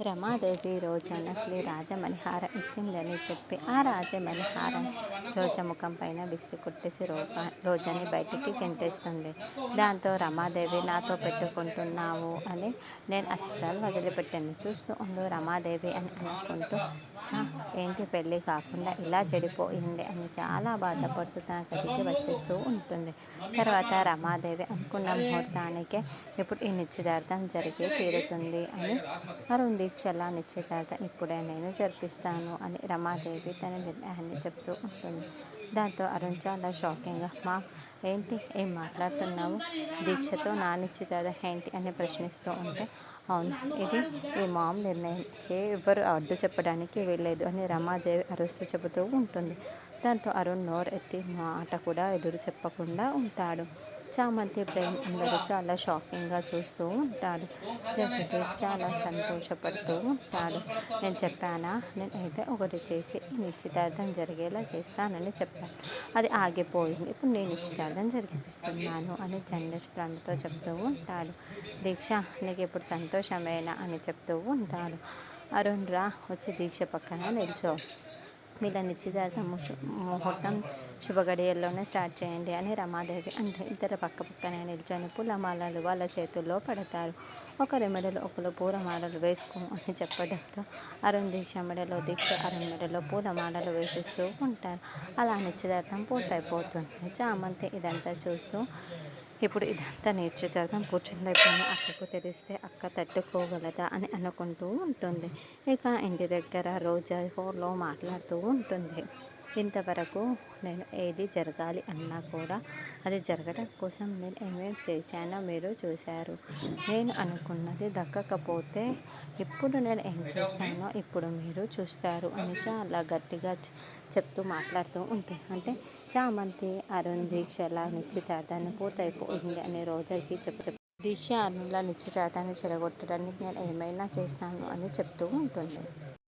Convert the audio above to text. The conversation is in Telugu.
రమాదేవి రోజు రాజమణి రాజమణిహారం ఇచ్చిందని చెప్పి ఆ రాజమణిహారం రోజా ముఖం పైన విసిరి కొట్టేసి రోజా రోజాని బయటికి గెంటేస్తుంది దాంతో రమాదేవి నాతో పెట్టుకుంటున్నావు అని నేను అస్సలు వదిలిపెట్టాను. చూస్తూ ఉండు రమాదేవి అని అనుకుంటూ చా ఏంటి పెళ్ళి కాకుండా ఇలా చెడిపోయింది అని చాలా బాధపడుతూ తన గదికి వచ్చేస్తూ ఉంటుంది. తర్వాత రమాదేవి అనుకున్న ముహూర్తానికే ఇప్పుడు ఈ నిశ్చితార్థం జరిగి తీరుతుంది అని అరుంది దీక్షలా నిశ్చితార్థం ఇప్పుడే నేను జరిపిస్తాను అని రమాదేవి తన నిర్ణయాన్ని చెప్తూ ఉంటుంది. దాంతో అరుణ్ చాలా షాకింగ్గా మా ఏంటి? ఏం మాట్లాడుతున్నావు? దీక్షతో నా నిశ్చితార్థం ఏంటి? అని ప్రశ్నిస్తూ ఉంటే అవును ఇది ఈ మామ్ నిర్ణయం. ఏ ఎవరు అడ్డు చెప్పడానికి వెళ్ళలేదు అని రమాదేవి అరుస్తూ చెబుతూ ఉంటుంది. దాంతో అరుణ్ నోరు ఎత్తి మాట కూడా ఎదురు చెప్పకుండా ఉంటాడు. చామంతి ప్రేమ్ అందరూ చాలా షాకింగ్గా చూస్తూ ఉంటాడు జగదీష్ చాలా సంతోషపడుతూ ఉంటాడు నేను చెప్పానా? నేనైతే ఒకటి చేసి నిశ్చితార్థం జరిగేలా చేస్తానని చెప్పాను. అది ఆగిపోయింది. ఇప్పుడు నేను నిశ్చితార్థం జరిపిస్తున్నాను అని జండస్ ప్లాన్తో చెప్తూ ఉంటాడు దీక్ష నీకు ఇప్పుడు సంతోషమేనా? అని చెప్తూ ఉంటాడు అరుణ్ రా వచ్చి దీక్ష పక్కన నిల్చో. వీళ్ళ నిశ్చితార్థం ముహూర్తం శుభగడియల్లోనే స్టార్ట్ చేయండి అని రమాదేవి అంటే ఇద్దరు పక్క పక్కనే నిల్చొని పూలమాలలు వాళ్ళ చేతుల్లో పడతారు. ఒకరి మెడలో ఒకరు పూలమాలలు వేసుకో అని చెప్పడంతో అరుణ్ దీక్ష మెడలో దీక్ష అరుణ్ మెడలో పూలమాలలు వేసిస్తూ ఉంటారు. అలా నిశ్చితార్థం పూర్తయిపోతుంది. చామంతి ఇదంతా చూస్తూ ఇప్పుడు ఇదంతా నిశ్చితార్థం కూర్చుందైపోయిన అక్కకు తెలిస్తే అక్క తట్టుకోగలదా అని అనుకుంటూ ఉంటుంది. ఇక ఇంటి దగ్గర రోజా ఫోన్లో మాట్లాడుతూ ఉంటుంది. ఇంతవరకు నేను ఏది జరగాలి అన్నా కూడా అది జరగడం కోసం నేను ఏమేమి చేశానో మీరు చూశారు. నేను అనుకున్నది దక్కకపోతే ఇప్పుడు నేను ఏం చేస్తానో ఇప్పుడు మీరు చూస్తారు అని చాలా గట్టిగా చెప్తూ మాట్లాడుతూ ఉంటుంది అంటే చామంతి అరుణ్ దీక్షల నిశ్చితార్థాన్ని పూర్తయిపోయింది అని రోజాకి చెప్పు చెప్పు దీక్ష అరుణ్ల నిశ్చితార్థాన్ని చెడగొట్టడానికి నేను ఏమైనా చేస్తాను అని చెప్తూ ఉంటుంది.